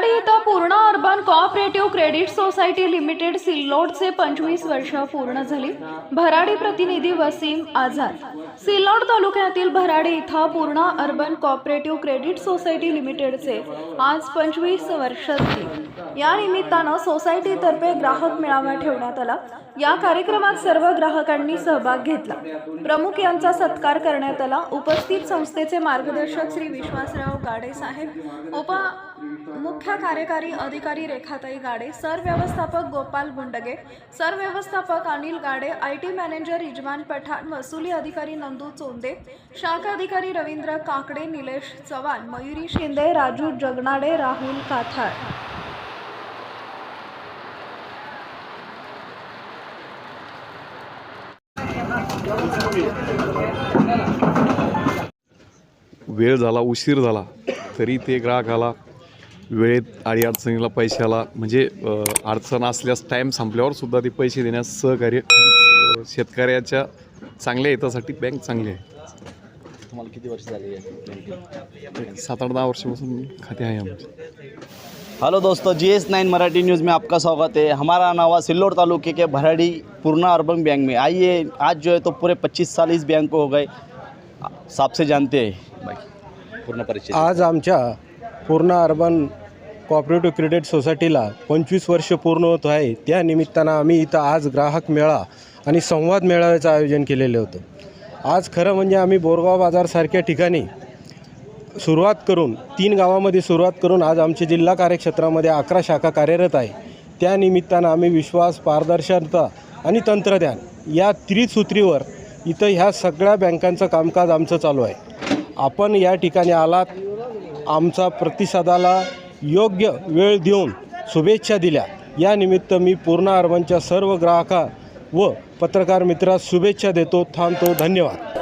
भराडी इथं Purna urban cooperative credit society limited सिल्लोडचे पंचवीस वर्ष पूर्ण झाली. भराडी प्रतिनिधी वसीम आझाद. सिल्लोड तालुक्यातील भराडी इथं Purna urban cooperative credit society लिमिटेडचे आज पंचवीस वर्ष झाली. या निमित्तानं सोसायटीतर्फे ग्राहक मेळावा ठेवण्यात आला. या कार्यक्रमात सर्व ग्राहकांनी सहभाग घेतला. प्रमुख यांचा सत्कार करण्यात आला. उपस्थित संस्थेचे मार्गदर्शक श्री विश्वासराव गाडे साहेब उप मुख्य कार्यकारी अधिकारी रेखाताई गाडे सरव्यवस्थापक Gopal Gundge सरव्यवस्थापक Anil Gade I T manager Izman Pathan महसुली अधिकारी नंदू चोंदे शाखा अधिकारी रवींद्र काकडे निलेश चव्हाण मयुरी शिंदे राजू जगनाडे राहुल काथाळ. वेळ झाला उशीर झाला तरी ते ग्राहक आला वेळेत अडीअडचणीला पैशाला म्हणजे अडचण असल्यास टाईम संपल्यावर सुद्धा ते पैसे देण्यास सहकार्य शेतकऱ्याच्या चांगल्या हितासाठी बँक चांगली आहे. तुम्हाला किती वर्ष झाली आहे सात आठ दहा वर्षापासून खाते आहे आमचे. हेलो दोस्तों G S nine Marathi news में आपका स्वागत है। हमारा नावा सिल्लोड तालुके के भराड़ी पूर्णा अर्बन बैंक में। आइए आज जो है तो पूरे 25 साल इस बैंक को हो गए। साहब से जानते हैं। भाई पूर्ण परिचय। आज आमच्या पूर्ण अर्बन कॉपरेटिव्ह क्रेडिट सोसायटीला पंचवीस वर्ष पूर्ण होत आहे. त्या निमित्तानं आम्ही इथं आज ग्राहक मेळा आणि संवाद मेळाव्याचं आयोजन केलेलं होतं. आज खरं म्हणजे आम्ही बोरगाव बाजारसारख्या ठिकाणी सुरुवात करून तीन गावामध्ये सुरुवात करून आज आमच्या जिल्हा कार्यक्षेत्रामध्ये अकरा शाखा कार्यरत आहे. त्या निमित्तानं आम्ही विश्वास पारदर्शकता आणि तंत्रज्ञान या त्रिसूत्रीवर इथं ह्या सगळ्या बँकांचं कामकाज आमचं चालू आहे. आपण या ठिकाणी आलात. आमचा प्रतिसादाला योग्य वेळ देऊन शुभेच्छा दिल्या. यानिमित्त मी पूर्ण अर्बनच्या सर्व ग्राहका व पत्रकार मित्रास शुभेच्छा देतो थांबतो धन्यवाद.